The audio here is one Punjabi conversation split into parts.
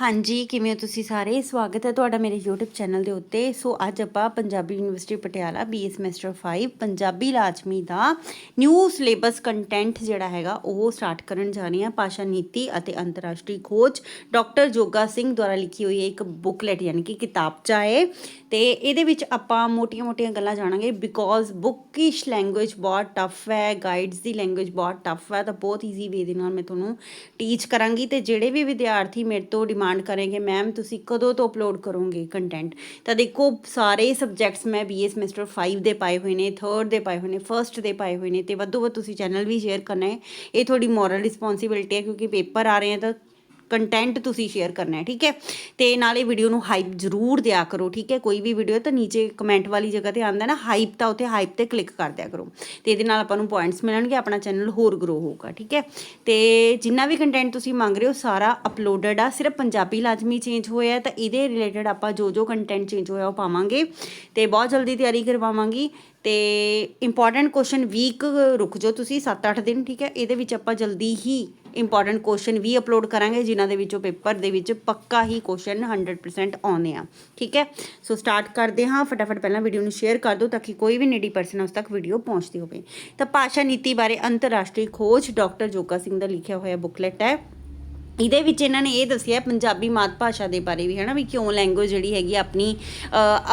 ਹਾਂਜੀ, ਕਿਵੇਂ ਹੋ ਤੁਸੀਂ ਸਾਰੇ? ਸਵਾਗਤ ਹੈ ਤੁਹਾਡਾ ਮੇਰੇ YouTube ਚੈਨਲ ਦੇ ਉੱਤੇ। ਸੋ ਅੱਜ ਆਪਾਂ Punjabi university Patiala BA semester 5 Punjabi ਲਾਜ਼ਮੀ ਦਾ ਨਿਊ ਸਿਲੇਬਸ ਕੰਟੈਂਟ ਜਿਹੜਾ ਹੈਗਾ, ਉਹ ਸਟਾਰਟ ਕਰਨ ਜਾ ਰਹੇ ਹਾਂ। ਭਾਸ਼ਾ ਨੀਤੀ ਅਤੇ ਅੰਤਰਰਾਸ਼ਟਰੀ ਖੋਜ। ਡਾਕਟਰ ਜੋਗਾ ਸਿੰਘ ਦੁਆਰਾ ਲਿਖੀ ਹੋਈ ਇੱਕ ਬੁਕਲੇਟ ਯਾਨੀ ਕਿ ਕਿਤਾਬਚਾ ਹੈ ਤੇ ਇਹਦੇ ਵਿੱਚ ਆਪਾਂ ਮੋਟੀਆਂ-ਮੋਟੀਆਂ ਗੱਲਾਂ ਜਾਣਾਂਗੇ ਬਿਕੋਜ਼ ਬੁੱਕਿਸ਼ ਲੈਂਗੁਏਜ ਬਹੁਤ ਟਫ ਹੈ ਗਾਈਡਸ ਦੀ ਲੈਂਗੁਏਜ ਬਹੁਤ ਟਫ ਹੈ, ਤਾਂ ਬਹੁਤ ਈਜ਼ੀ ਵੇ ਦੇ ਨਾਲ ਮੈਂ ਤੁਹਾਨੂੰ ਟੀਚ ਕਰਾਂਗੀ ਤੇ ਜਿਹੜੇ ਵੀ ਵਿਦਿਆਰਥੀ ਮੇਰੇ ਤੋਂ ਡਿਮਾਂਡ ਕਰਨਗੇ ਮੈਮ ਤੁਸੀਂ ਕਦੋਂ ਤੋਂ ਅਪਲੋਡ ਕਰੋਗੇ ਕੰਟੈਂਟ ਤਾਂ ਦੇਖੋ, ਸਾਰੇ ਸਬਜੈਕਟਸ ਮੈਂ BA ਸਮੈਸਟਰ 5 ਦੇ ਪਾਏ ਹੋਏ ਨੇ 3rd ਦੇ ਪਾਏ ਹੋਏ ਨੇ 1st ਦੇ ਪਾਏ ਹੋਏ ਨੇ ਤੇ ਵੱਧੋ ਵੱਧ ਤੁਸੀਂ ਚੈਨਲ ਵੀ ਸ਼ੇਅਰ ਕਰਨਾ ਹੈ। ਇਹ ਤੁਹਾਡੀ ਮੋਰਲ ਰਿਸਪੌਂਸਿਬਿਲਟੀ ਹੈ ਕਿਉਂਕਿ ਪੇਪਰ ਆ ਰਹੇ ਆ ਤਾਂ ਕੰਟੈਂਟ ਤੁਸੀਂ ਸ਼ੇਅਰ ਕਰਨਾ ਹੈ, ਠੀਕ ਹੈ? ਤੇ ਨਾਲੇ ਵੀਡੀਓ ਨੂੰ ਹਾਈਪ ਜ਼ਰੂਰ ਦਿਆ ਕਰੋ, ਠੀਕ ਹੈ? ਕੋਈ ਵੀ ਵੀਡੀਓ ਤਾਂ ਨੀਚੇ ਕਮੈਂਟ ਵਾਲੀ ਜਗ੍ਹਾ ਤੇ ਆਂਦਾ ਨਾ ਹਾਈਪ ਤਾਂ ਉੱਥੇ ਹਾਈਪ ਤੇ ਕਲਿੱਕ ਕਰ ਦਿਆ ਕਰੋ। ਤੇ ਇਹਦੇ ਨਾਲ ਆਪਾਂ ਨੂੰ ਪੁਆਇੰਟਸ ਮਿਲਣਗੇ, ਆਪਣਾ ਚੈਨਲ ਹੋਰ ਗਰੋ ਹੋਊਗਾ, ਠੀਕ ਹੈ? ਤੇ ਜਿੰਨਾ ਵੀ ਕੰਟੈਂਟ ਤੁਸੀਂ ਮੰਗ ਰਹੇ ਹੋ, ਸਾਰਾ ਅਪਲੋਡਡ ਆ, ਸਿਰਫ ਪੰਜਾਬੀ ਲਾਜ਼ਮੀ ਚੇਂਜ ਹੋਇਆ ਤਾਂ ਇਹਦੇ ਰਿਲੇਟਡ ਆਪਾਂ ਜੋ ਜੋ ਕੰਟੈਂਟ ਚੇਂਜ ਹੋਇਆ ਉਹ ਪਾਵਾਂਗੇ। ਤੇ ਬਹੁਤ ਜਲਦੀ ਤਿਆਰੀ ਕਰਵਾਵਾਂਗੀ। ਤੇ ਇੰਪੋਰਟੈਂਟ ਕੁਐਸਚਨ ਵੀਕ ਰੁਕ ਜਾਓ ਤੁਸੀਂ 7-8 ਦਿਨ, ਠੀਕ ਹੈ? ਇਹਦੇ ਵਿੱਚ ਆਪਾਂ ਜਲਦੀ ਹੀ ਇੰਪੋਰਟੈਂਟ ਕੁਐਸਚਨ ਵੀ ਅਪਲੋਡ ਕਰਾਂਗੇ, ਜਿਨ੍ਹਾਂ ਦੇ ਵਿੱਚੋਂ ਪੇਪਰ ਦੇ ਵਿੱਚ ਪੱਕਾ ਹੀ ਕੁਐਸਚਨ 100% ਆਉਂਦੇ ਆ। ਠੀਕ ਹੈ? ਸੋ ਸਟਾਰਟ ਕਰਦੇ ਹਾਂ। ਫਟਾਫਟ ਪਹਿਲਾਂ ਵੀਡੀਓ ਨੂੰ ਸ਼ੇਅਰ ਕਰ ਦਿਓ ਤਾਂ ਕਿ ਕੋਈ ਵੀ ਨੀਡੀ ਪਰਸਨ ਉਸ ਤੱਕ ਵੀਡੀਓ ਪਹੁੰਚਦੀ ਹੋਵੇ। ਤਾਂ ਭਾਸ਼ਾ ਨੀਤੀ ਬਾਰੇ ਅੰਤਰਰਾਸ਼ਟਰੀ ਖੋਜ ਡਾਕਟਰ ਜੋਗਾ ਸਿੰਘ ਦਾ ਲਿਖਿਆ ਹੋਇਆ ਬੁਕਲੇਟ ਹੈ। ਇਹਦੇ ਵਿੱਚ ਇਹਨਾਂ ਨੇ ਇਹ ਦੱਸਿਆ ਪੰਜਾਬੀ ਮਾਤ ਭਾਸ਼ਾ ਦੇ ਬਾਰੇ ਵੀ ਹੈ ਨਾ ਵੀ ਕਿਉਂ ਲੈਂਗੁਏਜ ਜਿਹੜੀ ਹੈਗੀ ਆਪਣੀ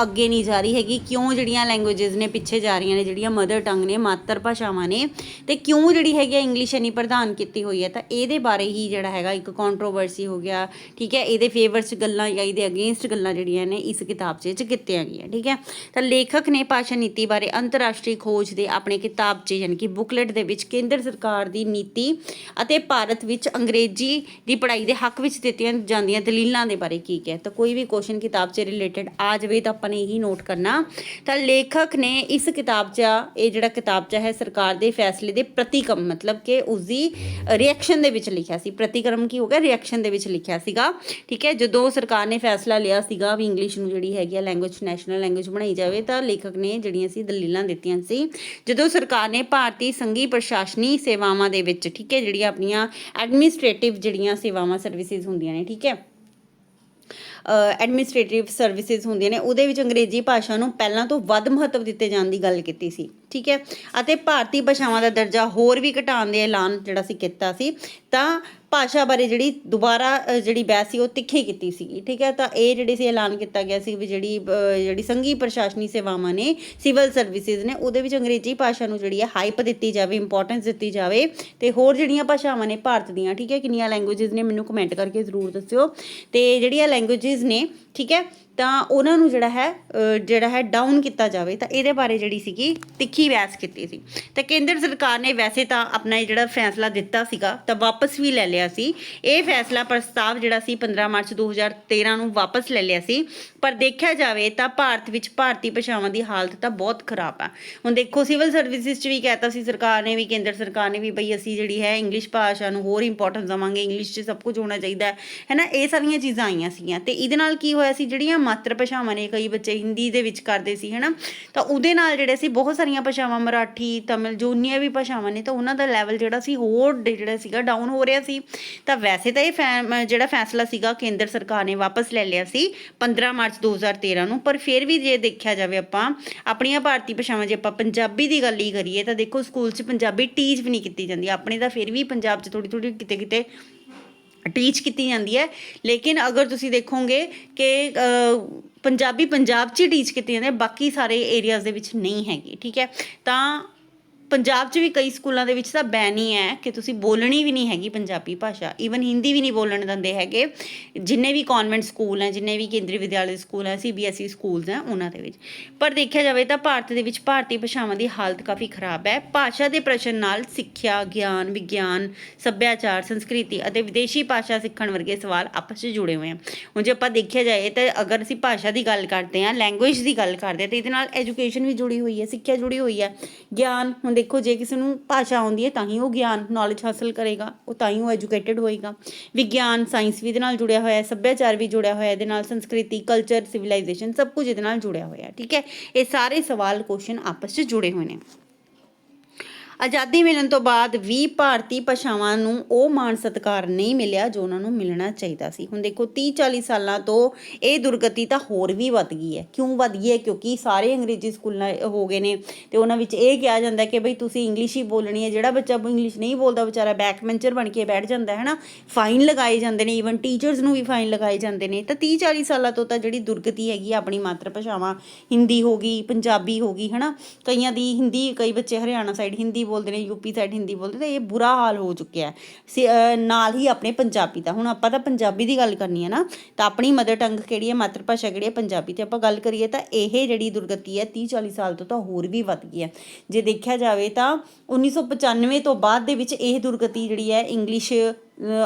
ਅੱਗੇ ਨਹੀਂ ਜਾ ਰਹੀ ਹੈਗੀ, ਕਿਉਂ ਜਿਹੜੀਆਂ ਲੈਂਗੁਏਜਸ ਨੇ ਪਿੱਛੇ ਜਾ ਰਹੀਆਂ ਨੇ, ਜਿਹੜੀਆਂ ਮਦਰ ਟੰਗ ਨੇ, ਮਾਤਰ ਭਾਸ਼ਾਵਾਂ ਨੇ, ਤੇ ਕਿਉਂ ਜਿਹੜੀ ਹੈਗੀ ਇੰਗਲਿਸ਼ ਨਹੀਂ ਪ੍ਰਧਾਨ ਕੀਤੀ ਹੋਈ ਹੈ, ਤਾਂ ਇਹਦੇ ਬਾਰੇ ਹੀ ਜਿਹੜਾ ਹੈਗਾ ਇੱਕ ਕੰਟਰੋਵਰਸੀ ਹੋ ਗਿਆ, ਠੀਕ ਹੈ, ਇਹਦੇ ਫੇਵਰ 'ਚ ਗੱਲਾਂ ਜਾਂ ਇਹਦੇ ਅਗੇਂਸਟ ਗੱਲਾਂ ਜਿਹੜੀਆਂ ਨੇ ਇਸ ਕਿਤਾਬ 'ਚ ਚ ਕੀਤੀਆਂ ਗਈਆਂ, ਠੀਕ ਹੈ। ਤਾਂ ਲੇਖਕ ਨੇ ਭਾਸ਼ਾ ਨੀਤੀ ਬਾਰੇ ਅੰਤਰਰਾਸ਼ਟਰੀ ਖੋਜ ਦੇ ਆਪਣੇ ਕਿਤਾਬ 'ਚ, ਯਾਨੀ ਕਿ ਬੁਕਲੇਟ ਦੇ ਵਿੱਚ ਕੇਂਦਰ ਸਰਕਾਰ ਦੀ ਨੀਤੀ ਅਤੇ ਭਾਰਤ ਵਿੱਚ ਅੰਗਰੇਜ਼ੀ ਦੀ ਪੜ੍ਹਾਈ ਦੇ ਹੱਕ ਵਿੱਚ ਦਿੱਤੀਆਂ ਜਾਂਦੀਆਂ ਦਲੀਲਾਂ ਦੇ ਬਾਰੇ ਕੀ ਕਿਹਾ? ਤਾਂ ਕੋਈ ਵੀ ਕੁਐਸਚਨ ਕਿਤਾਬ 'ਚ ਰਿਲੇਟਡ ਆ ਜਾਵੇ ਤਾਂ ਆਪਾਂ ਨੇ ਇਹੀ ਨੋਟ ਕਰਨਾ। ਤਾਂ ਲੇਖਕ ਨੇ ਇਸ ਕਿਤਾਬ 'ਚ, ਇਹ ਜਿਹੜਾ ਕਿਤਾਬ 'ਚ ਹੈ, ਸਰਕਾਰ ਦੇ ਫੈਸਲੇ ਦੇ ਪ੍ਰਤੀਕਰਮ, ਮਤਲਬ ਕਿ ਉਸ ਦੀ ਰਿਐਕਸ਼ਨ ਦੇ ਵਿੱਚ ਲਿਖਿਆ ਸੀ। ਪ੍ਰਤੀਕਰਮ ਕੀ ਹੋ ਗਿਆ? ਰਿਐਕਸ਼ਨ ਦੇ ਵਿੱਚ ਲਿਖਿਆ ਸੀਗਾ, ਠੀਕ ਹੈ? ਜਦੋਂ ਸਰਕਾਰ ਨੇ ਫੈਸਲਾ ਲਿਆ ਸੀਗਾ ਵੀ ਇੰਗਲਿਸ਼ ਨੂੰ ਜਿਹੜੀ ਹੈਗੀ ਆ ਲੈਂਗੁਏਜ ਨੈਸ਼ਨਲ ਲੈਂਗੁਏਜ ਬਣਾਈ ਜਾਵੇ, ਤਾਂ ਲੇਖਕ ਨੇ ਜਿਹੜੀਆਂ ਸੀ ਦਲੀਲਾਂ ਦਿੱਤੀਆਂ ਸੀ। ਜਦੋਂ ਸਰਕਾਰ ਨੇ ਭਾਰਤੀ ਸੰਘੀ ਪ੍ਰਸ਼ਾਸਨੀ ਸੇਵਾਵਾਂ ਦੇ ਵਿੱਚ, ਠੀਕ ਹੈ? ਜਿਹੜੀਆਂ ਆਪਣੀਆਂ ਐਡਮਿਨਿਸਟ੍ਰੇਟਿਵ ਜਿਹੜੀਆਂ ਸੇਵਾਵਾਂ ਸਰਵਿਸਿਜ਼ ਹੁੰਦੀਆਂ ਨੇ, ਠੀਕ ਹੈ? ਐਡਮਿਨਿਸਟ੍ਰੇਟਿਵ ਸਰਵਿਸਿਜ਼ ਹੁੰਦੀਆਂ ਨੇ, ਉਹਦੇ ਵਿੱਚ ਅੰਗਰੇਜ਼ੀ ਭਾਸ਼ਾ ਨੂੰ ਪਹਿਲਾਂ ਤੋਂ ਵੱਧ ਮਹੱਤਵ ਦਿੱਤੇ ਜਾਣ ਦੀ ਗੱਲ ਕੀਤੀ ਸੀ। ਠੀਕ ਹੈ? ਅਤੇ ਭਾਰਤੀ ਭਾਸ਼ਾਵਾਂ ਦਾ ਦਰਜਾ ਹੋਰ ਵੀ ਘਟਾਉਣ ਦੇ ਐਲਾਨ ਜਿਹੜਾ ਸੀ, ਕੀਤਾ ਸੀ। ਤਾਂ ਭਾਸ਼ਾ ਬਾਰੇ ਜਿਹੜੀ ਦੁਬਾਰਾ ਜਿਹੜੀ ਬਹਿਸ ਸੀ, ਉਹ ਤਿੱਖੀ ਕੀਤੀ ਸੀ ਠੀਕ ਹੈ? ਤਾਂ ਇਹ ਜਿਹੜੀ ਸੀ, ਐਲਾਨ ਕੀਤਾ ਗਿਆ ਸੀ ਵੀ ਜਿਹੜੀ ਜਿਹੜੀ ਸੰਘੀ ਪ੍ਰਸ਼ਾਸਨੀ ਸੇਵਾਵਾਂ ਨੇ, ਸਿਵਲ ਸਰਵਿਸਿਜ਼ ਨੇ, ਉਹਦੇ ਵਿੱਚ ਅੰਗਰੇਜ਼ੀ ਭਾਸ਼ਾ ਨੂੰ ਜਿਹੜੀ ਹੈ ਹਾਈਪ ਦਿੱਤੀ ਜਾਵੇ ਇੰਪੋਰਟੈਂਸ ਦਿੱਤੀ ਜਾਵੇ, ਤੇ ਹੋਰ ਜਿਹੜੀਆਂ ਭਾਸ਼ਾਵਾਂ ਨੇ ਭਾਰਤ ਦੀਆਂ, ਠੀਕ ਹੈ? ਕਿੰਨੀਆਂ ਲੈਂਗੁਏਜਸ ਨੇ, ਮੈਨੂੰ ਕਮੈਂਟ ਕਰਕੇ ਜ਼ਰੂਰ ਦੱਸਿਓ। ਤੇ ਜਿਹੜੀਆਂ ਲੈਂਗੁਏਜਸ ਨੇ, ਠੀਕ ਹੈ? ਤਾਂ ਉਹਨਾਂ ਨੂੰ ਜਿਹੜਾ ਹੈ ਜਿਹੜਾ ਹੈ ਡਾਊਨ ਕੀਤਾ ਜਾਵੇ, ਤਾਂ ਇਹਦੇ ਬਾਰੇ ਜਿਹੜੀ ਸੀਗੀ ਤਿੱਖੀ ਬਹਿਸ ਕੀਤੀ ਸੀ। ਤਾਂ ਕੇਂਦਰ ਸਰਕਾਰ ਨੇ ਵੈਸੇ ਤਾਂ ਆਪਣਾ ਇਹ ਜਿਹੜਾ ਫੈਸਲਾ ਦਿੱਤਾ ਸੀਗਾ, ਤਾਂ ਵਾਪਸ ਵੀ ਲੈ ਲਿਆ ਸੀ। ਇਹ ਫੈਸਲਾ ਪ੍ਰਸਤਾਵ ਜਿਹੜਾ ਸੀ 15 ਮਾਰਚ 2013 ਨੂੰ ਵਾਪਸ ਲੈ ਲਿਆ ਸੀ। ਪਰ ਦੇਖਿਆ ਜਾਵੇ ਤਾਂ ਭਾਰਤ ਵਿੱਚ ਭਾਰਤੀ ਭਾਸ਼ਾਵਾਂ ਦੀ ਹਾਲਤ ਤਾਂ ਬਹੁਤ ਖਰਾਬ ਆ। ਹੁਣ ਦੇਖੋ ਸਿਵਲ ਸਰਵਿਸਿਜ਼ 'ਚ ਵੀ ਕਹਿਤਾ ਸੀ ਸਰਕਾਰ ਨੇ ਵੀ, ਕੇਂਦਰ ਸਰਕਾਰ ਨੇ ਵੀ ਬਈ ਅਸੀਂ ਜਿਹੜੀ ਹੈ ਇੰਗਲਿਸ਼ ਭਾਸ਼ਾ ਨੂੰ ਹੋਰ ਇੰਪੋਰਟੈਂਸ ਦਵਾਂਗੇ ਇੰਗਲਿਸ਼ 'ਚ ਸਭ ਕੁਝ ਹੋਣਾ ਚਾਹੀਦਾ ਹੈ। ਹੈਨਾ ਇਹ ਸਾਰੀਆਂ ਚੀਜ਼ਾਂ ਆਈਆਂ ਸੀਗੀਆਂ। ਤੇ ਇਹਦੇ ਨਾਲ ਕੀ ਹੋਇਆ ਸੀ? ਜਿਹੜੀਆਂ ਮਾਤਰ ਭਾਸ਼ਾਵਾਂ ਨੇ ਕਈ ਬੱਚੇ ਹਿੰਦੀ ਦੇ ਵਿੱਚ ਕਰਦੇ ਸੀ, ਹੈਨਾ? ਤਾਂ ਉਹਦੇ ਨਾਲ ਜਿਹੜੇ ਸੀ, ਬਹੁਤ ਸਾਰੀਆਂ ਭਾਸ਼ਾਵਾਂ, ਮਰਾਠੀ, ਤਮਿਲ ਜੋਨੀਆਂ ਵੀ ਭਾਸ਼ਾਵਾਂ ਨੇ, ਤਾਂ ਉਹਨਾਂ ਦਾ ਲੈਵਲ ਜਿਹੜਾ ਸੀ ਹੋਰ ਜਿਹੜਾ ਸੀਗਾ ਡਾਊਨ ਹੋ ਰਿਹਾ ਸੀ। ਤਾਂ ਵੈਸੇ ਤਾਂ ਇਹ ਫੈ- ਜਿਹੜਾ ਫੈਸਲਾ ਸੀਗਾ, ਕੇਂਦਰ ਸਰਕਾਰ ਨੇ ਵਾਪਸ ਲੈ ਲਿਆ ਸੀ 15 ਮਾਰਚ 2013 ਨੂੰ। ਪਰ ਫਿਰ ਵੀ ਜੇ ਦੇਖਿਆ ਜਾਵੇ ਆਪਾਂ, ਆਪਣੀਆਂ ਭਾਰਤੀ ਭਾਸ਼ਾਵਾਂ ਜੇ ਆਪਾਂ ਪੰਜਾਬੀ ਦੀ ਗੱਲ ਹੀ ਕਰੀਏ, ਤਾਂ ਦੇਖੋ, ਸਕੂਲ 'ਚ ਪੰਜਾਬੀ ਟੀਚ ਵੀ ਨਹੀਂ ਕੀਤੀ ਜਾਂਦੀ। ਆਪਣੇ ਤਾਂ ਫਿਰ ਵੀ ਪੰਜਾਬ 'ਚ ਥੋੜੀ ਥੋੜੀ ਕਿਤੇ ਕਿਤੇ ਟੀਚ ਕੀਤੀ ਜਾਂਦੀ ਹੈ। ਲੇਕਿਨ ਅਗਰ ਤੁਸੀਂ ਦੇਖੋਗੇ ਕਿ ਪੰਜਾਬੀ ਪੰਜਾਬ 'ਚ ਹੀ ਟੀਚ ਕੀਤੀ ਜਾਂਦੀ ਹੈ, ਬਾਕੀ ਸਾਰੇ ਏਰੀਆਜ਼ ਦੇ ਵਿੱਚ ਨਹੀਂ ਹੈਗੀ, ਠੀਕ ਹੈ। ਤਾਂ ਪੰਜਾਬ 'ਚ ਵੀ ਕਈ ਸਕੂਲਾਂ ਦੇ ਵਿੱਚ ਤਾਂ ਬੈਨ ਹੀ ਹੈ ਕਿ ਤੁਸੀਂ ਬੋਲਣੀ ਵੀ ਨਹੀਂ ਹੈਗੀ ਪੰਜਾਬੀ ਭਾਸ਼ਾ ਈਵਨ ਹਿੰਦੀ ਵੀ ਨਹੀਂ ਬੋਲਣ ਦਿੰਦੇ ਹੈਗੇ। ਜਿੰਨੇ ਵੀ ਕਨਵੈਂਟ ਸਕੂਲ ਹੈ, ਜਿੰਨੇ ਵੀ ਕੇਂਦਰੀ ਵਿਦਿਆਲੇ ਸਕੂਲ ਹੈ ਸੀਬੀਐਸਈ ਸਕੂਲਸ ਹੈ, ਉਹਨਾਂ ਦੇ ਵਿੱਚ। ਪਰ ਦੇਖਿਆ ਜਾਵੇ ਤਾਂ ਭਾਰਤ ਦੇ ਵਿੱਚ ਭਾਰਤੀ ਭਾਸ਼ਾਵਾਂ ਦੀ ਹਾਲਤ ਕਾਫੀ ਖਰਾਬ ਹੈ। ਭਾਸ਼ਾ ਦੇ ਪ੍ਰਸ਼ਨ ਨਾਲ ਸਿੱਖਿਆ, ਗਿਆਨ, ਵਿਗਿਆਨ, ਸੱਭਿਆਚਾਰ, ਸੰਸਕ੍ਰਿਤੀ ਅਤੇ ਵਿਦੇਸ਼ੀ ਭਾਸ਼ਾ ਸਿੱਖਣ ਵਰਗੇ ਸਵਾਲ ਆਪਸ ਵਿੱਚ ਜੁੜੇ ਹੋਏ ਹਨ ਹੁਣ ਜੇ ਆਪਾਂ ਦੇਖਿਆ ਜਾਏ ਤਾਂ ਅਗਰ ਅਸੀਂ ਭਾਸ਼ਾ ਦੀ ਗੱਲ ਕਰਦੇ ਹਾਂ ਲੈਂਗੁਏਜ ਦੀ ਗੱਲ ਕਰਦੇ ਹਾਂ, ਤਾਂ ਇਹਦੇ ਨਾਲ ਐਜੂਕੇਸ਼ਨ ਵੀ ਜੁੜੀ ਹੋਈ ਹੈ, ਸਿੱਖਿਆ ਜੁੜੀ ਹੋਈ ਹੈ। ਗਿਆਨ, ਹੁਣ ਦੇਖੋ, ਜੇ ਕਿਸੇ ਨੂੰ ਭਾਸ਼ਾ ਆਉਂਦੀ ਹੈ ਤਾਂ ਹੀ ਉਹ ਗਿਆਨ ਨੌਲੇਜ ਹਾਸਲ ਕਰੇਗਾ, ਉਹ ਤਾਂ ਹੀ ਉਹ ਐਜੂਕੇਟਿਡ ਹੋਏਗਾ। ਵਿਗਿਆਨ ਸਾਇੰਸ ਵੀ ਇਹਦੇ ਨਾਲ ਜੁੜਿਆ ਹੋਇਆ ਹੈ, ਸੱਭਿਆਚਾਰ ਵੀ ਜੁੜਿਆ ਹੋਇਆ ਹੈ ਇਹਦੇ ਨਾਲ, ਸੰਸਕ੍ਰਿਤੀ ਕਲਚਰ ਸਿਵਲਾਈਜੇਸ਼ਨ ਸਭ ਕੁਝ ਇਹਦੇ ਨਾਲ ਜੁੜਿਆ ਹੋਇਆ ਹੈ, ਠੀਕ ਹੈ? ਇਹ ਸਾਰੇ ਸਵਾਲ ਕੁਐਸਚਨ ਆਪਸ ਵਿੱਚ ਜੁੜੇ ਹੋਏ ਨੇ। ਆਜ਼ਾਦੀ ਮਿਲਣ ਤੋਂ ਬਾਅਦ ਵੀ ਭਾਰਤੀ ਭਾਸ਼ਾਵਾਂ ਨੂੰ ਉਹ ਮਾਣ ਸਤਿਕਾਰ ਨਹੀਂ ਮਿਲਿਆ ਜੋ ਉਹਨਾਂ ਨੂੰ ਮਿਲਣਾ ਚਾਹੀਦਾ ਸੀ। ਹੁਣ ਦੇਖੋ 30 40 ਸਾਲਾਂ ਤੋਂ ਇਹ ਦੁਰਗਤੀ ਤਾਂ ਹੋਰ ਵੀ ਵੱਧ ਗਈ ਹੈ। ਕਿਉਂ ਵੱਧ ਗਈ ਹੈ? ਕਿਉਂਕਿ ਸਾਰੇ ਅੰਗਰੇਜ਼ੀ ਸਕੂਲਾਂ ਹੋ ਗਏ ਨੇ ਤੇ ਉਹਨਾਂ ਵਿੱਚ ਇਹ ਕਿਹਾ ਜਾਂਦਾ ਕਿ ਬਈ ਤੁਸੀਂ ਇੰਗਲਿਸ਼ ਹੀ ਬੋਲਣੀ ਹੈ। ਜਿਹੜਾ ਬੱਚਾ ਇੰਗਲਿਸ਼ ਨਹੀਂ ਬੋਲਦਾ, ਵਿਚਾਰਾ ਬੈਕ ਮੈਂਚਰ ਬਣ ਕੇ ਬੈਠ ਜਾਂਦਾ, ਹੈ ਨਾ? ਫਾਈਨ ਲਗਾਏ ਜਾਂਦੇ ਨੇ ਈਵਨ ਟੀਚਰਸ ਨੂੰ ਵੀ ਫਾਈਨ ਲਗਾਏ ਜਾਂਦੇ ਨੇ। ਤਾਂ 30 40 ਸਾਲਾਂ ਤੋਂ ਤਾਂ ਜਿਹੜੀ ਦੁਰਗਤੀ ਹੈਗੀ ਆ, ਆਪਣੀ ਮਾਤਰ ਭਾਸ਼ਾਵਾਂ, ਹਿੰਦੀ ਹੋ ਗਈ, ਪੰਜਾਬੀ ਹੋ ਗਈ, ਹੈ ਨਾ? ਕਈਆਂ ਦੀ ਹਿੰਦੀ, ਕਈ ਬੱਚੇ ਹਰਿਆਣਾ ਸਾਈਡ ਹਿੰਦੀ ਬੋਲਦੇ ਨੇ ਯੂਪੀ ਸਾਈਡ ਹਿੰਦੀ ਬੋਲਦੇ, ਤੇ ਇਹ ਬੁਰਾ ਹਾਲ ਹੋ ਚੁੱਕਿਆ ਹੈ। ਨਾਲ ਹੀ ਆਪਣੇ ਪੰਜਾਬੀ ਦਾ। ਹੁਣ ਆਪਾਂ ਤਾਂ ਪੰਜਾਬੀ ਦੀ ਗੱਲ ਕਰਨੀ ਹੈ ਨਾ, ਤਾਂ ਆਪਣੀ ਮਦਰ ਟੰਗ ਕਿਹੜੀ ਹੈ, ਮਾਤਰ ਭਾਸ਼ਾ ਕਿਹੜੀ ਹੈ, ਪੰਜਾਬੀ ਤੇ ਆਪਾਂ ਗੱਲ ਕਰੀਏ ਤਾਂ ਇਹ ਜਿਹੜੀ ਦੁਰਗਤੀ ਹੈ 30 40 ਸਾਲ ਤੋਂ ਤਾਂ ਹੋਰ ਵੀ ਵੱਧ ਗਈ ਹੈ। ਜੇ ਦੇਖਿਆ ਜਾਵੇ ਤਾਂ 1995 ਤੋਂ ਬਾਅਦ ਦੇ ਵਿੱਚ ਇਹ ਦੁਰਗਤੀ ਜਿਹੜੀ ਹੈ ਇੰਗਲਿਸ਼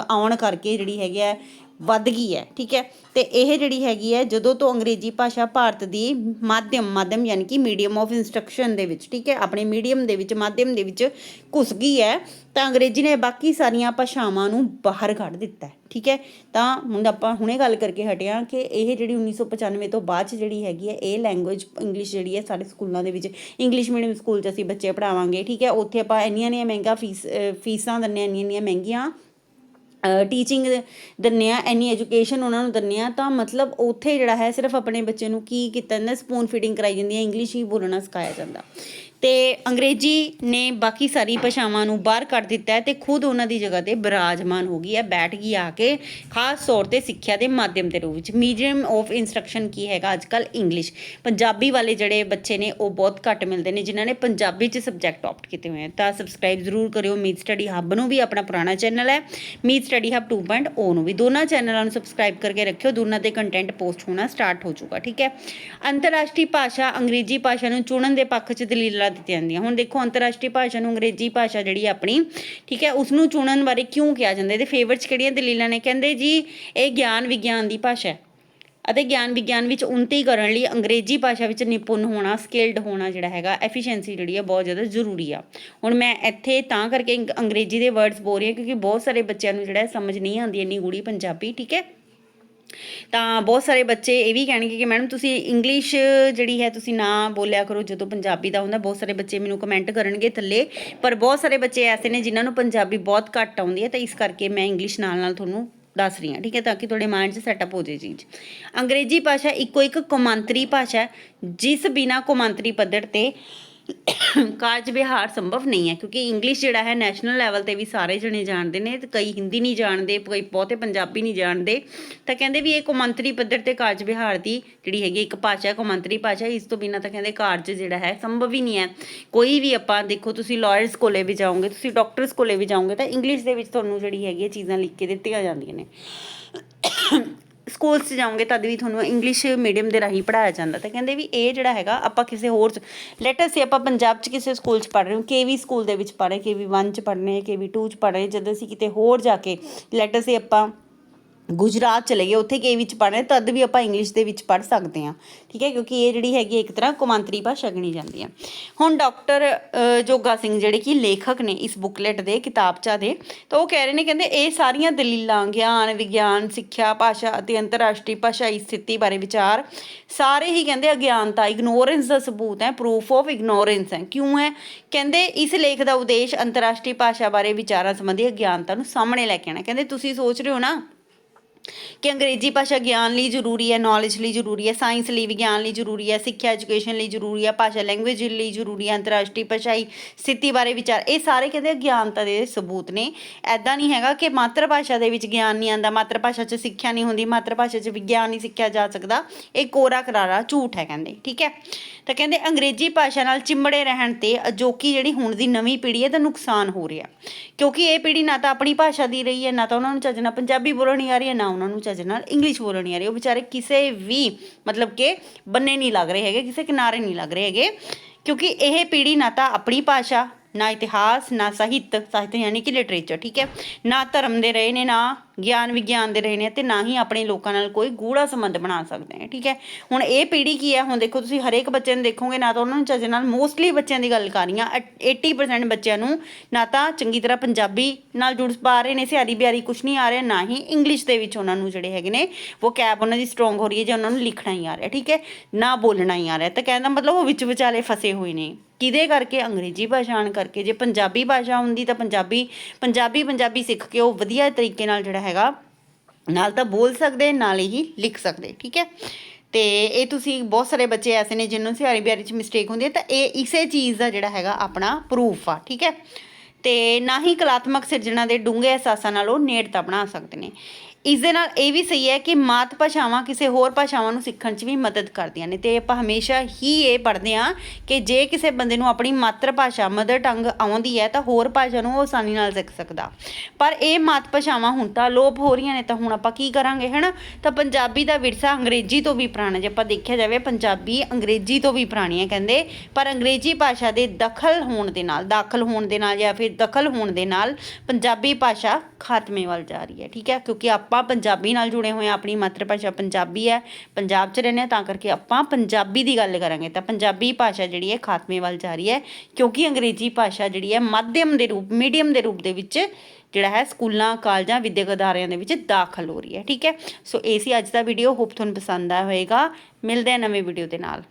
ਆਉਣ ਕਰਕੇ ਜਿਹੜੀ ਹੈਗੀ ਹੈ ਵੱਧ ਗਈ ਹੈ, ਠੀਕ ਹੈ? ਤੇ ਇਹ ਜਿਹੜੀ ਹੈਗੀ ਹੈ, ਜਦੋਂ ਤੋਂ ਅੰਗਰੇਜ਼ੀ ਭਾਸ਼ਾ ਭਾਰਤ ਦੀ ਮਾਧਿਅਮ ਮਾਧਿਅਮ ਯਾਨੀ ਕਿ ਮੀਡੀਅਮ ਆਫ ਇਨਸਟਰਕਸ਼ਨ ਦੇ ਵਿੱਚ, ਠੀਕ ਹੈ? ਆਪਣੇ ਮੀਡੀਅਮ ਦੇ ਵਿੱਚ, ਮਾਧਿਅਮ ਦੇ ਵਿੱਚ ਘੁਸ ਗਈ ਹੈ, ਤਾਂ ਅੰਗਰੇਜ਼ੀ ਨੇ ਬਾਕੀ ਸਾਰੀਆਂ ਭਾਸ਼ਾਵਾਂ ਨੂੰ ਬਾਹਰ ਕੱਢ ਦਿੱਤਾ ਠੀਕ ਹੈ? ਤਾਂ ਹੁਣ ਆਪਾਂ ਹੁਣੇ ਗੱਲ ਕਰਕੇ ਹਟਿਆ ਕਿ ਇਹ ਜਿਹੜੀ 1995 ਤੋਂ ਬਾਅਦ ਚ ਜਿਹੜੀ ਹੈਗੀ ਹੈ, ਇਹ ਲੈਂਗੁਏਜ ਇੰਗਲਿਸ਼ ਜਿਹੜੀ ਹੈ, ਸਾਡੇ ਸਕੂਲਾਂ ਦੇ ਵਿੱਚ ਇੰਗਲਿਸ਼ ਮੀਡੀਅਮ ਸਕੂਲ 'ਚ ਅਸੀਂ ਬੱਚੇ ਪੜਾਵਾਂਗੇ ਠੀਕ ਹੈ? ਉੱਥੇ ਆਪਾਂ ਇੰਨੀਆਂ ਇੰਨੀਆਂ ਮਹਿੰਗਾ ਫੀਸ ਫੀਸਾਂ ਦਿੰਦੇ ਹਾਂ ਇੰਨੀਆਂ ਇੰਨੀਆਂ ਮਹਿੰਗੀਆਂ ਟੀਚਿੰਗ ਦਿੰਦੇ ਆ ਐਨੀ ਐਜੂਕੇਸ਼ਨ ਉਹਨਾਂ ਨੂੰ ਦਿੰਦੇ ਆ, ਤਾਂ ਮਤਲਬ ਉੱਥੇ ਜਿਹੜਾ ਹੈ ਸਿਰਫ ਆਪਣੇ ਬੱਚੇ ਨੂੰ ਕੀ ਕੀਤਾ ਜਾਂਦਾ ਸਪੂਨ ਫੀਡਿੰਗ ਕਰਾਈ ਜਾਂਦੀ ਹੈ ਇੰਗਲਿਸ਼ ਹੀ ਬੋਲਣਾ ਸਿਖਾਇਆ ਜਾਂਦਾ। ਤੇ ਅੰਗਰੇਜ਼ੀ ਨੇ ਬਾਕੀ ਸਾਰੀ ਭਾਸ਼ਾਵਾਂ ਨੂੰ ਬਾਹਰ ਕੱਢ ਦਿੱਤਾ ਹੈ ਤੇ ਖੁਦ ਉਹਨਾਂ ਦੀ ਜਗ੍ਹਾ ਤੇ ਬਿਰਾਜਮਾਨ ਹੋ ਗਈ ਹੈ, ਬੈਠ ਗਈ ਆ ਕੇ ਖਾਸ ਤੌਰ ਤੇ ਸਿੱਖਿਆ ਦੇ ਮਾਧਿਅਮ ਦੇ ਰੂਪ ਵਿੱਚ। ਮੀਡੀਅਮ ਆਫ ਇਨਸਟਰਕਸ਼ਨ ਕੀ ਹੈਗਾ ਅੱਜ ਕੱਲ ਇੰਗਲਿਸ਼ ਪੰਜਾਬੀ ਵਾਲੇ ਜਿਹੜੇ ਬੱਚੇ ਨੇ, ਉਹ ਬਹੁਤ ਘੱਟ ਮਿਲਦੇ ਨੇ, ਜਿਨ੍ਹਾਂ ਨੇ ਪੰਜਾਬੀ 'ਚ ਸਬਜੈਕਟ ਆਪਟ ਕੀਤੇ ਹੋਏ ਆ। ਤਾਂ ਸਬਸਕ੍ਰਾਈਬ ਜ਼ਰੂਰ ਕਰਿਓ। ਮੀਤ ਸਟੱਡੀ ਹੱਬ ਨੂੰ ਵੀ ਆਪਣਾ ਪੁਰਾਣਾ ਚੈਨਲ ਹੈ। ਮੀਤ ਸਟੱਡੀ ਹੱਬ 2.0 ਨੂੰ ਵੀ ਦੋਨਾਂ ਚੈਨਲਾਂ ਨੂੰ ਸਬਸਕ੍ਰਾਈਬ ਕਰਕੇ ਰੱਖਿਓ। ਦੋਨਾਂ ਦੇ ਕੰਟੈਂਟ ਪੋਸਟ ਹੋਣਾ ਸਟਾਰਟ ਹੋ ਜਾਊਗਾ, ਠੀਕ ਹੈ? ਅੰਤਰਰਾਸ਼ਟਰੀ ਭਾਸ਼ਾ ਅੰਗਰੇਜ਼ੀ ਭਾਸ਼ਾ ਨੂੰ ਚੁਣਨ ਦੇ ਪੱਖ 'ਚ ਦਲੀਲਾਂ ਦਿੱਤੀਆਂ ਜਾਂਦੀਆਂ। ਹੁਣ ਦੇਖੋ ਅੰਤਰਰਾਸ਼ਟਰੀ ਭਾਸ਼ਾ ਨੂੰ ਅੰਗਰੇਜ਼ੀ ਭਾਸ਼ਾ ਜਿਹੜੀ ਆਪਣੀ, ਠੀਕ ਹੈ ਉਸ ਨੂੰ ਚੁਣਨ ਬਾਰੇ ਕਿਉਂ ਕਿਹਾ ਜਾਂਦਾ ਇਹਦੇ ਫੇਵਰ 'ਚ ਕਿਹੜੀਆਂ ਦਲੀਲਾਂ ਨੇ? ਕਹਿੰਦੇ ਜੀ, ਇਹ ਗਿਆਨ ਵਿਗਿਆਨ ਦੀ ਭਾਸ਼ਾ ਹੈ ਅਤੇ ਗਿਆਨ ਵਿਗਿਆਨ ਵਿੱਚ ਉન્નਤੀ ਕਰਨ ਲਈ ਅੰਗਰੇਜ਼ੀ ਭਾਸ਼ਾ ਵਿੱਚ ਨਿਪੁੰਨ ਹੋਣਾ ਸਕਿਲਡ ਹੋਣਾ ਜਿਹੜਾ ਹੈਗਾ ਐਫੀਸ਼ੀਐਂਸੀ ਜਿਹੜੀ ਹੈ ਬਹੁਤ ਜ਼ਿਆਦਾ ਜ਼ਰੂਰੀ ਆ। ਹੁਣ ਮੈਂ ਇੱਥੇ ਤਾਂ ਕਰਕੇ ਅੰਗਰੇਜ਼ੀ ਦੇ ਵਰਡਸ ਬੋਲ ਰਹੀ ਹਾਂ ਕਿਉਂਕਿ ਬਹੁਤ ਸਾਰੇ ਬੱਚਿਆਂ ਨੂੰ ਜਿਹੜਾ ਸਮਝ ਨਹੀਂ ਆਉਂਦੀ, ਇੰਨੀ ਗੂੜੀ ਪੰਜਾਬੀ, ਠੀਕ ਹੈ? ਤਾਂ ਬਹੁਤ ਸਾਰੇ ਬੱਚੇ ਇਹ ਵੀ ਕਹਿਣਗੇ ਕਿ ਮੈਡਮ ਤੁਸੀਂ ਇੰਗਲਿਸ਼ ਜਿਹੜੀ ਹੈ ਤੁਸੀਂ ਨਾ ਬੋਲਿਆ ਕਰੋ, ਜਦੋਂ ਪੰਜਾਬੀ ਦਾ ਹੁੰਦਾ, ਬਹੁਤ ਸਾਰੇ ਬੱਚੇ ਮੈਨੂੰ ਕਮੈਂਟ ਕਰਨਗੇ ਥੱਲੇ, ਪਰ ਬਹੁਤ ਸਾਰੇ ਬੱਚੇ ਐਸੇ ਨੇ ਜਿਨ੍ਹਾਂ ਨੂੰ ਪੰਜਾਬੀ ਬਹੁਤ ਘੱਟ ਆਉਂਦੀ ਹੈ, ਤਾਂ ਇਸ ਕਰਕੇ ਮੈਂ ਇੰਗਲਿਸ਼ ਨਾਲ ਨਾਲ ਤੁਹਾਨੂੰ ਦੱਸ ਰਹੀ ਹਾਂ, ਠੀਕ ਹੈ, ਤਾਂ ਕਿ ਤੁਹਾਡੇ ਮਾਈਂਡ 'ਚ ਸੈਟਅਪ ਹੋ ਜੇ ਚੀਜ਼। ਅੰਗਰੇਜ਼ੀ ਭਾਸ਼ਾ ਇੱਕੋ ਇੱਕ ਕੌਮਾਂਤਰੀ ਭਾਸ਼ਾ ਹੈ, ਜਿਸ ਬਿਨਾ ਕੌਮਾਂਤਰੀ ਪੱਧਰ ਤੇ ਕਾਰਜ ਵਿਹਾਰ ਸੰਭਵ ਨਹੀਂ ਹੈ, ਕਿਉਂਕਿ ਇੰਗਲਿਸ਼ ਜਿਹੜਾ ਹੈ ਨੈਸ਼ਨਲ ਲੈਵਲ ਤੇ ਵੀ ਸਾਰੇ ਜਣੇ ਜਾਣਦੇ ਨੇ, ਤੇ ਕਈ ਹਿੰਦੀ ਨਹੀਂ ਜਾਣਦੇ, ਕੋਈ ਬਹੁਤੇ ਪੰਜਾਬੀ ਨਹੀਂ ਜਾਣਦੇ, ਤਾਂ ਕਹਿੰਦੇ ਵੀ ਇਹ ਕੌਮਾਂਤਰੀ ਪੱਧਰ ਤੇ ਕਾਰਜ ਵਿਹਾਰ ਦੀ ਜਿਹੜੀ ਹੈਗੀ ਇੱਕ ਭਾਸ਼ਾ, ਕੌਮਾਂਤਰੀ ਭਾਸ਼ਾ, ਇਸ ਤੋਂ ਬਿਨਾਂ ਤਾਂ ਕਹਿੰਦੇ ਕਾਰਜ ਜਿਹੜਾ ਹੈ ਸੰਭਵ ਹੀ ਨਹੀਂ ਹੈ। ਕੋਈ ਵੀ ਆਪਾਂ ਦੇਖੋ ਤੁਸੀਂ ਲਾਇਰਸ ਕੋਲੇ ਵੀ ਜਾਓਗੇ, ਤੁਸੀਂ ਡਾਕਟਰਸ ਕੋਲੇ ਵੀ ਜਾਓਗੇ, ਤਾਂ ਇੰਗਲਿਸ਼ ਦੇ ਵਿੱਚ ਤੁਹਾਨੂੰ ਜਿਹੜੀ ਹੈਗੀ ਹੈ ਚੀਜ਼ਾਂ ਲਿਖ ਕੇ ਦਿੱਤੀਆਂ ਜਾਂਦੀਆਂ ਨੇ। ਸਕੂਲ 'ਚ ਜਾਓਗੇ ਤਦ ਵੀ ਤੁਹਾਨੂੰ ਇੰਗਲਿਸ਼ ਮੀਡੀਅਮ ਦੇ ਰਾਹੀਂ ਪੜਾਇਆ ਜਾਂਦਾ। ਤਾਂ ਕਹਿੰਦੇ ਵੀ ਇਹ ਜਿਹੜਾ ਹੈਗਾ, ਆਪਾਂ ਕਿਸੇ ਹੋਰ ਲੈਟ ਅਸ ਸੇ ਆਪਾਂ ਪੰਜਾਬ 'ਚ ਕਿਸੇ ਸਕੂਲ 'ਚ ਪੜ ਰਹੇ ਹਾਂ ਕੇਵੀ ਸਕੂਲ ਦੇ ਵਿੱਚ ਪੜ ਰਹੇ ਕੇਵੀ 1 'ਚ ਪੜ੍ਹਨੇ ਕੇਵੀ 2 'ਚ ਪੜ ਰਹੇ, ਜਦੋਂ ਅਸੀਂ ਕਿਤੇ ਹੋਰ ਜਾ ਕੇ ਲੈਟ ਅਸ ਸੇ ਆਪਾਂ ਗੁਜਰਾਤ ਚਲੇ ਗਏ, ਉੱਥੇ ਕੇ ਵਿੱਚ ਪੜ੍ਹਨੇ ਤਦ ਵੀ ਆਪਾਂ ਇੰਗਲਿਸ਼ ਦੇ ਵਿੱਚ ਪੜ੍ਹ ਸਕਦੇ ਹਾਂ। ਠੀਕ ਹੈ, ਕਿਉਂਕਿ ਇਹ ਜਿਹੜੀ ਹੈਗੀ ਇੱਕ ਤਰ੍ਹਾਂ ਕੌਮਾਂਤਰੀ ਭਾਸ਼ਾ ਗਿਣੀ ਜਾਂਦੀ ਹੈ। ਹੁਣ ਡਾਕਟਰ ਜੋਗਾ ਸਿੰਘ ਜਿਹੜੇ ਕਿ ਲੇਖਕ ਨੇ ਇਸ ਬੁੱਕਲੈਟ ਦੇ, ਕਿਤਾਬਚਾ ਦੇ, ਤਾਂ ਉਹ ਕਹਿ ਰਹੇ ਨੇ, ਕਹਿੰਦੇ ਇਹ ਸਾਰੀਆਂ ਦਲੀਲਾਂ, ਗਿਆਨ, ਵਿਗਿਆਨ, ਸਿੱਖਿਆ, ਭਾਸ਼ਾ ਅਤੇ ਅੰਤਰਰਾਸ਼ਟਰੀ ਭਾਸ਼ਾਈ ਸਥਿਤੀ ਬਾਰੇ ਵਿਚਾਰ, ਸਾਰੇ ਹੀ ਕਹਿੰਦੇ ਅਗਿਆਨਤਾ ਇਗਨੋਰੈਂਸ ਦਾ ਸਬੂਤ ਹੈ ਪ੍ਰੂਫ ਆਫ ਇਗਨੋਰੈਂਸ ਹੈ। ਕਿਉਂ ਹੈ? ਕਹਿੰਦੇ ਇਸ ਲੇਖ ਦਾ ਉਦੇਸ਼ ਅੰਤਰਰਾਸ਼ਟਰੀ ਭਾਸ਼ਾ ਬਾਰੇ ਵਿਚਾਰਾਂ ਸੰਬੰਧੀ ਅਗਿਆਨਤਾ ਨੂੰ ਸਾਹਮਣੇ ਲੈ ਕੇ ਆਣਾ ਕਹਿੰਦੇ ਤੁਸੀਂ ਸੋਚ ਰਹੇ ਹੋ ਨਾ ਕਿ ਅੰਗਰੇਜ਼ੀ ਭਾਸ਼ਾ ਗਿਆਨ ਲਈ ਜ਼ਰੂਰੀ ਹੈ ਨੌਲੇਜ ਲਈ ਜ਼ਰੂਰੀ ਹੈ ਸਾਇੰਸ ਲਈ ਵਿਗਿਆਨ ਲਈ ਜ਼ਰੂਰੀ ਹੈ, ਸਿੱਖਿਆ ਐਜੂਕੇਸ਼ਨ ਲਈ ਜ਼ਰੂਰੀ ਹੈ, ਭਾਸ਼ਾ ਲੈਂਗੁਏਜ ਲਈ ਜ਼ਰੂਰੀ ਹੈ, ਅੰਤਰਰਾਸ਼ਟਰੀ ਭਾਸ਼ਾਈ ਸਥਿਤੀ ਬਾਰੇ ਵਿਚਾਰ। ਇਹ ਸਾਰੇ ਕਹਿੰਦੇ ਗਿਆਨਤਾ ਦੇ ਸਬੂਤ ਨੇ। ਐਦਾਂ ਨਹੀਂ ਹੈਗਾ ਕਿ ਮਾਤਰ ਭਾਸ਼ਾ ਦੇ ਵਿੱਚ ਗਿਆਨ ਨਹੀਂ ਆਂਦਾ ਮਾਤਰ ਭਾਸ਼ਾ 'ਚ ਸਿੱਖਿਆ ਨਹੀਂ ਹੁੰਦੀ, ਮਾਤਰ ਭਾਸ਼ਾ 'ਚ ਵਿਗਿਆਨ ਨਹੀਂ ਸਿੱਖਿਆ ਜਾ ਸਕਦਾ। ਇਹ ਕੋਰਾ ਕਰਾਰਾ ਝੂਠ ਹੈ ਕਹਿੰਦੇ, ਠੀਕ ਹੈ? ਤਾਂ ਕਹਿੰਦੇ ਅੰਗਰੇਜ਼ੀ ਭਾਸ਼ਾ ਨਾਲ ਚਿੰਬੜੇ ਰਹਿਣ ਤੇ ਅਜੋਕੀ ਜਿਹੜੀ ਹੁਣ ਦੀ ਨਵੀਂ ਪੀੜ੍ਹੀ ਹੈ ਤਾਂ ਨੁਕਸਾਨ ਹੋ ਰਿਹਾ। ਕਿਉਂਕਿ ਇਹ ਪੀੜ੍ਹੀ ਨਾ ਤਾਂ ਆਪਣੀ ਭਾਸ਼ਾ ਦੀ ਰਹੀ ਹੈ, ਨਾ ਤਾਂ ਉਹਨਾਂ ਨੂੰ ਚੱਜ ਨਾਲ ਪੰਜਾਬੀ ਬੋਲਣੀ ਆ ਰਹੀ ਹੈ, ਨਾ ਉਹਨਾਂ ਨੂੰ ਚੱਜ ਨਾਲ ਇੰਗਲਿਸ਼ ਬੋਲਣੀ ਆ ਰਹੀ ਉਹ ਵਿਚਾਰੇ ਕਿਸੇ ਵੀ ਮਤਲਬ ਕਿ ਬੰਨੇ ਨਹੀਂ ਲੱਗ ਰਹੇ ਹੈਗੇ, ਕਿਸੇ ਕਿਨਾਰੇ ਨਹੀਂ ਲੱਗ ਰਹੇ ਹੈਗੇ। ਕਿਉਂਕਿ ਇਹ ਪੀੜ੍ਹੀ ਨਾ ਤਾਂ ਆਪਣੀ ਭਾਸ਼ਾ ਨਾ ਇਤਿਹਾਸ, ਨਾ ਸਾਹਿਤ। ਸਾਹਿਤ ਯਾਨੀ ਕਿ ਲਿਟਰੇਚਰ ਠੀਕ ਹੈ? ਨਾ ਧਰਮ ਦੇ ਰਹੇ ਨੇ, ਨਾ ਗਿਆਨ ਵਿਗਿਆਨ ਦੇ ਰਹੇ ਨੇ ਤੇ ਨਾ ਹੀ ਆਪਣੇ ਲੋਕਾਂ ਨਾਲ ਕੋਈ ਗੂੜਾ ਸੰਬੰਧ ਬਣਾ ਸਕਦੇ ਨੇ, ਠੀਕ ਹੈ? ਹੁਣ ਇਹ ਪੀੜ੍ਹੀ ਕੀ ਹੈ? ਹੁਣ ਦੇਖੋ ਤੁਸੀਂ ਹਰੇਕ ਬੱਚੇ ਨੂੰ ਦੇਖੋਗੇ, ਨਾ ਤਾਂ ਉਹਨਾਂ ਨੂੰ ਚੱਜ ਨਾਲ ਮੋਸਟਲੀ ਬੱਚਿਆਂ ਦੀ ਗੱਲ ਕਰ ਰਹੀ ਹਾਂ 80% ਬੱਚਿਆਂ ਨੂੰ ਨਾ ਤਾਂ ਚੰਗੀ ਤਰ੍ਹਾਂ ਪੰਜਾਬੀ ਨਾਲ ਜੁੜ ਪਾ ਰਹੇ ਨੇ, ਸਿਆਰੀ ਬਿਆਰੀ ਕੁਝ ਨਹੀਂ ਆ ਰਿਹਾ, ਨਾ ਹੀ ਇੰਗਲਿਸ਼ ਦੇ ਵਿੱਚ ਉਹਨਾਂ ਨੂੰ ਜਿਹੜੇ ਹੈਗੇ ਨੇ, ਉਹ ਕੈਪ ਉਹਨਾਂ ਦੀ ਸਟਰੋਂਗ ਹੋ ਰਹੀ ਹੈ ਜਾਂ ਉਹਨਾਂ ਨੂੰ ਲਿਖਣਾ ਹੀ ਆ ਰਿਹਾ, ਠੀਕ ਹੈ? ਨਾ ਬੋਲਣਾ ਹੀ ਆ ਰਿਹਾ, ਤਾਂ ਕਹਿੰਦਾ ਮਤਲਬ ਉਹ ਵਿੱਚ ਵਿਚਾਲੇ ਫਸੇ ਹੋਏ ਨੇ। ਕਿਹਦੇ ਕਰਕੇ? ਅੰਗਰੇਜ਼ੀ ਭਾਸ਼ਾ ਆਉਣ ਕਰਕੇ। ਜੇ ਪੰਜਾਬੀ ਭਾਸ਼ਾ ਹੁੰਦੀ ਤਾਂ ਪੰਜਾਬੀ ਪੰਜਾਬੀ ਪੰਜਾਬੀ ਸਿੱਖ ਕੇ ਉਹ ਵਧੀਆ ਤਰੀਕੇ ਨਾਲ ਜਿਹੜਾ ਹੈਗਾ, ਨਾਲ ਤਾਂ ਬੋਲ ਸਕਦੇ, ਨਾਲ ਹੀ ਲਿਖ ਸਕਦੇ, ਠੀਕ ਹੈ? ਤੇ ਇਹ ਤੁਸੀਂ ਬਹੁਤ ਸਾਰੇ ਬੱਚੇ ਐਸੇ ਨੇ ਜਿਨ੍ਹਾਂ ਨੂੰ ਸਿਆਰੀ ਬਿਆਰੀ ਚ ਮਿਸਟੇਕ ਹੁੰਦੀ ਹੈ, ਤਾਂ ਇਹ ਇਸੇ ਚੀਜ਼ ਦਾ ਜਿਹੜਾ ਹੈਗਾ ਆਪਣਾ ਪ੍ਰੂਫ ਆ, ਠੀਕ ਹੈ? ਤੇ ਨਾ ਹੀ ਕਲਾਤਮਕ ਸਿਰਜਣਾ ਦੇ ਡੂੰਘੇ ਅਹਿਸਾਸਾਂ ਨਾਲ ਉਹ ਨੇੜਤਾ ਬਣਾ ਸਕਦੇ ਨੇ। ਇਸ ਦੇ ਨਾਲ ਇਹ ਵੀ ਸਹੀ ਹੈ ਕਿ ਮਾਤ ਭਾਸ਼ਾਵਾਂ ਕਿਸੇ ਹੋਰ ਭਾਸ਼ਾਵਾਂ ਨੂੰ ਸਿੱਖਣ 'ਚ ਵੀ ਮਦਦ ਕਰਦੀਆਂ ਨੇ ਤੇ ਆਪਾਂ ਹਮੇਸ਼ਾ ਹੀ ਇਹ ਪੜ੍ਹਦੇ ਹਾਂ ਕਿ ਜੇ ਕਿਸੇ ਬੰਦੇ ਨੂੰ ਆਪਣੀ ਮਾਤਰ ਭਾਸ਼ਾ ਮਦਰ ਟੰਗ ਆਉਂਦੀ ਹੈ ਤਾਂ ਹੋਰ ਭਾਸ਼ਾ ਨੂੰ ਉਹ ਆਸਾਨੀ ਨਾਲ ਸਿੱਖ ਸਕਦਾ। ਪਰ ਇਹ ਮਾਤ ਭਾਸ਼ਾਵਾਂ ਹੁਣ ਤਾਂ ਲੋਪ ਹੋ ਰਹੀਆਂ ਨੇ ਤਾਂ ਹੁਣ ਆਪਾਂ ਕੀ ਕਰਾਂਗੇ, ਹਨਾ? ਤਾਂ ਪੰਜਾਬੀ ਦਾ ਵਿਰਸਾ ਅੰਗਰੇਜ਼ੀ ਤੋਂ ਵੀ ਪੁਰਾਣਾ, ਜੇ ਆਪਾਂ ਦੇਖਿਆ ਜਾਵੇ ਪੰਜਾਬੀ ਅੰਗਰੇਜ਼ੀ ਤੋਂ ਵੀ ਪੁਰਾਣੀ ਹੈ ਕਹਿੰਦੇ, ਪਰ ਅੰਗਰੇਜ਼ੀ ਭਾਸ਼ਾ ਦੇ ਦਖਲ ਹੋਣ ਦੇ ਨਾਲ, ਦਾਖਲ ਹੋਣ ਦੇ ਨਾਲ ਜਾਂ ਫਿਰ ਦਖਲ ਹੋਣ ਦੇ ਨਾਲ ਪੰਜਾਬੀ ਭਾਸ਼ਾ ਖਾਤਮੇ ਵੱਲ ਜਾ ਰਹੀ ਹੈ, ਠੀਕ ਹੈ? ਕਿਉਂਕਿ ਆਪਾਂ ਆਪਾਂ ਪੰਜਾਬੀ ਨਾਲ ਜੁੜੇ ਹੋਏ ਹਾਂ, ਆਪਣੀ ਮਾਤਰ ਭਾਸ਼ਾ ਪੰਜਾਬੀ ਹੈ, ਪੰਜਾਬ 'ਚ ਰਹਿੰਦੇ ਹਾਂ, ਤਾਂ ਕਰਕੇ ਆਪਾਂ ਪੰਜਾਬੀ ਦੀ ਗੱਲ ਕਰਾਂਗੇ। ਤਾਂ ਪੰਜਾਬੀ ਭਾਸ਼ਾ ਜਿਹੜੀ ਹੈ, ਖਾਤਮੇ ਵੱਲ ਜਾ ਰਹੀ ਹੈ, ਕਿਉਂਕਿ ਅੰਗਰੇਜ਼ੀ ਭਾਸ਼ਾ ਜਿਹੜੀ ਹੈ, ਮਾਧਿਅਮ ਦੇ ਰੂਪ, ਮੀਡੀਅਮ ਦੇ ਰੂਪ ਦੇ ਵਿੱਚ ਜਿਹੜਾ ਹੈ, ਸਕੂਲਾਂ, ਕਾਲਜਾਂ, ਵਿਦਿਅਕ ਅਦਾਰਿਆਂ ਦੇ ਵਿੱਚ ਦਾਖਲ ਹੋ ਰਹੀ ਹੈ, ਠੀਕ ਹੈ? ਸੋ ਇਹ ਸੀ ਅੱਜ ਦਾ ਵੀਡੀਓ ਹੋਪ ਤੁਹਾਨੂੰ ਪਸੰਦ ਆਇਆ ਹੋਵੇਗਾ ਮਿਲਦੇ ਹਾਂ ਨਵੇਂ ਵੀਡੀਓ ਦੇ ਨਾਲ।